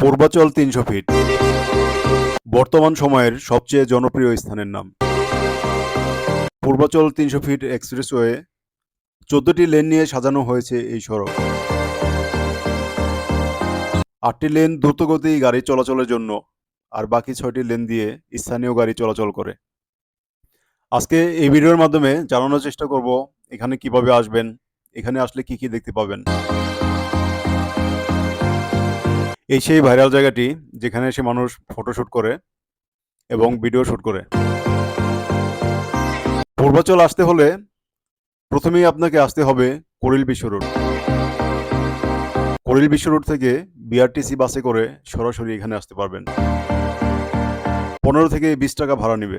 পূর্বাচল তিনশো ফিট। বর্তমান সময়ের সবচেয়ে জনপ্রিয় স্থানের নাম। পূর্বাচল তিনশো ফিট এক্সপ্রেসওয়ে চোদ্দটি লেন নিয়ে সাজানো হয়েছে এই সড়ক। আটটি লেন দ্রুতগতি গাড়ি চলাচলের জন্য আর বাকি ছয়টি লেন দিয়ে স্থানীয় গাড়ি চলাচল করে। আজকে এই ভিডিওর মাধ্যমে জানানোর চেষ্টা করব, এখানে কীভাবে আসবেন, এখানে আসলে কি কি দেখতে পাবেন। এই সেই ভাইরাল জায়গাটি যেখানে এসে মানুষ ফটোশুট করে এবং ভিডিও শুট করে। পূর্বাচল আসতে হলে প্রথমেই আপনাকে আসতে হবে করিল বিশ্ব রোড করিল বিশ্ব রোড থেকে বিআরটিসি বাসে করে সরাসরি এখানে আসতে পারবেন। পনেরো থেকে বিশ টাকা ভাড়া নেবে।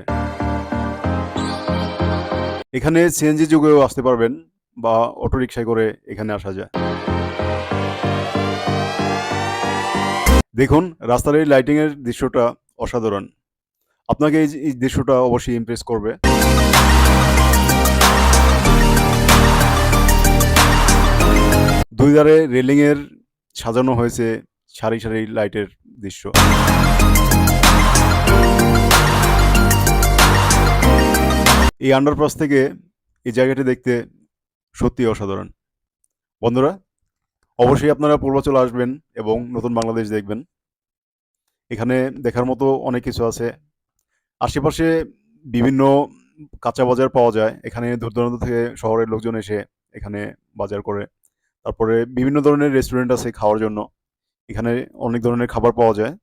এখানে সিএনজি যুগেও আসতে পারবেন বা অটোরিকশায় করে এখানে আসা যায়। দেখুন, রাস্তার এই লাইটিং এর দৃশ্যটা অসাধারণ। আপনাকে এই দৃশ্যটা অবশ্যই ইমপ্রেস করবে। দুই ধারে রেলিং এর সাজানো হয়েছে সারি সারি লাইটের দৃশ্য। এই আন্ডারপাস থেকে এই জায়গাটি দেখতে সত্যি অসাধারণ। বন্ধুরা অবশ্যই আপনারা পূর্বাচল আসবেন এবং নতুন বাংলাদেশ দেখবেন। এখানে দেখার মতো অনেক কিছু আছে। আশেপাশে বিভিন্ন কাঁচা বাজার পাওয়া যায়। এখানে দূর দূরান্ত থেকে শহরের লোকজন এসে এখানে বাজার করে। তারপরে বিভিন্ন ধরনের রেস্টুরেন্ট আছে খাওয়ার জন্য। এখানে অনেক ধরনের খাবার পাওয়া যায়।